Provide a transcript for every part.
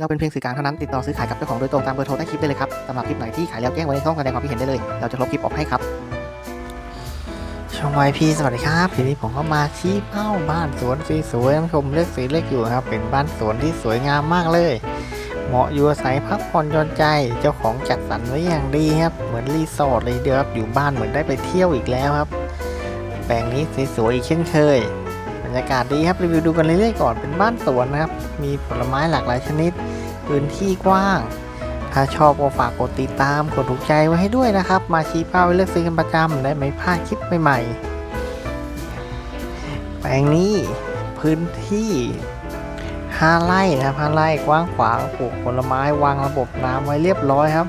เราเป็นเพียงสื่อกลางเท่านั้นติดต่อซื้อขายกับเจ้าของโดยตรงตามเบอร์โทรใต้คลิปได้เลยครับสำหรับคลิปไหนที่ขายแล้วแจ้งไว้ในช่องแสดงความคิดเห็นได้เลย เราจะลบคลิปออกให้ครับ ช่องไวพีสวัสดีครับทีนี้ผมก็มาชี้เป้าบ้านสวนสวยๆท่านผู้ชมเลือกสีเลือกอยู่ครับ เป็นบ้านสวนที่สวยงามมากเลยเหมาะอยู่อาศัยพักผ่อนหย่อนใจ เจ้าของจัดสรรไว้อย่างดีครับ เหมือนรีสอร์ทเลยเดียวครับ อยู่บ้านเหมือนได้ไปเที่ยวอีกแล้วครับ แปลงนี้สวยๆอีกเช่นเคย รรยากาศดีครับรีวิวดูกันเรื่อยๆก่อนเป็นบ้านสวนนะครับ มีผลไม้หลากหลายชนิด พื้นที่กว้าง ถ้าชอบก็ฝากกดติดตามกดถูกใจไว้ให้ด้วยนะครับ มาชี้เป้าไว้เลือกซื้อกันประจำได้ไม่พลาดคลิปใหม่ๆ แปลงนี้พื้นที่5ไร่นะครับ5ไร่กว้างขวางปลูกผลไม้วางระบบน้ำไว้เรียบร้อยครับ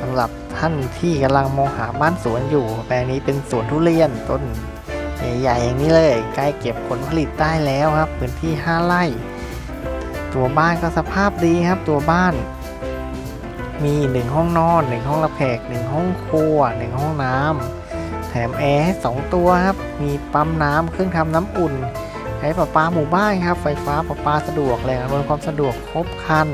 สำหรับท่านที่กำลังมองหาบ้านสวนอยู่ แปลงนี้เป็นสวนทุเรียนต้น ใหญ่ๆอย่างนี้เลยใกล้เก็บผลผลิตได้แล้วครับพื้นที่ 5 ไร่ ตัวบ้านก็สภาพดีครับ ตัวบ้าน มี1ห้องนอน1ห้องรับแขก1ห้องครัว1ห้องน้ำแถมแอร์ให้2ตัวครับ มีปั๊มน้ำเครื่องทำน้ำอุ่นใช้ประปาหมู่บ้านครับ ไฟฟ้าประปาสะดวกแหล่งอำนวยความสะดวกครบครัน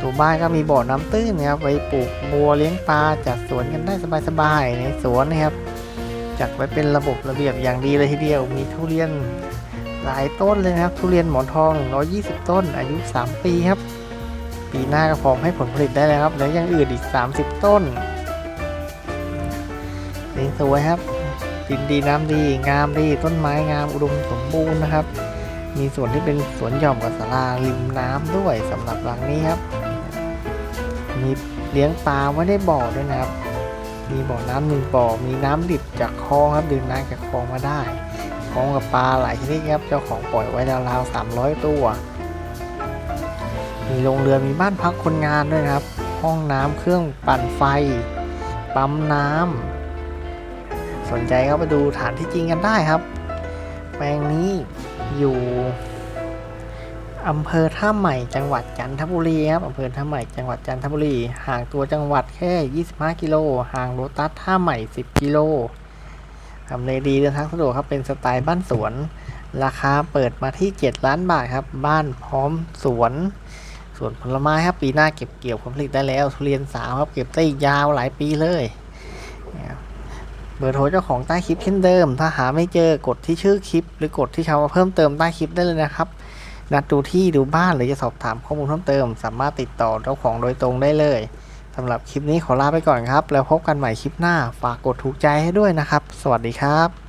ตัวบ้านก็มีบ่อน้ำตื้นนะครับไว้ปลูกบัวเลี้ยงปลาจัดสวนกันได้สบายๆในสวนนะครับ จัดไว้เป็นระบบระเบียบอย่างดีเลยทีเดียว มีทุเรียนหลายต้นเลยนะครับ ทุเรียนหมอนทอง 120 ต้น อายุ 3 ปีครับ ปีหน้าก็พร้อมให้ผลผลิตได้แล้วครับ แล้วยังอื่นอีก 30 ต้นสวยครับดินดีน้ำดีงามดีต้นไม้งามอุดมสมบูรณ์นะครับ มีส่วนที่เป็นสวนหย่อมกับศาลาริมน้ำด้วยสำหรับหลังนี้ครับ มีเลี้ยงปลาไว้ได้บ่อด้วยนะครับ มีบ่อน้ำหนึ่งบ่อ มีน้ำดิบจากคลองครับดื่มน้ำจากคลองมาได้คลองกับปลาหลายชนิดครับ เจ้าของปล่อยไว้ราวๆ300ตัว มีโรงเรือมีบ้านพักคนงานด้วยครับ ห้องน้ำเครื่องปั่นไฟ ปั๊มน้ำสนใจก็ไปดูฐานที่จริงกันได้ครับ แปลงนี้อยู่ อำเภอท่าใหม่จังหวัดจันทบุรีครับอำเภอท่าใหม่จังหวัดจันทบุรีห่างตัวจังหวัดแค่ 25 กิโลห่างโลตัสท่าใหม่ 10 กิโลทำเลดีเดินทางสะดวกครับเป็นสไตล์บ้านสวน ราคาเปิดมาที่ 7 ล้านบาทครับ บ้านพร้อมสวนสวนผลไม้ครับปีหน้าเก็บเกี่ยวผลผลิตได้แล้วทุเรียนสาวครับเก็บได้ยาวหลายปีเลยเนี่ยเบอร์โทรเจ้าของใต้คลิปเช่นเดิม ถ้าหาไม่เจอกดที่ชื่อคลิป หรือกดที่คำว่าเพิ่มเติมใต้คลิปได้เลยนะครับ นัดดูที่ดูบ้านหรือจะสอบถามข้อมูลเพิ่มเติม สามารถติดต่อเจ้าของโดยตรงได้เลยสำหรับคลิปนี้ขอลาไปก่อนครับ แล้วพบกันใหม่คลิปหน้า ฝากกดถูกใจให้ด้วยนะครับ สวัสดีครับ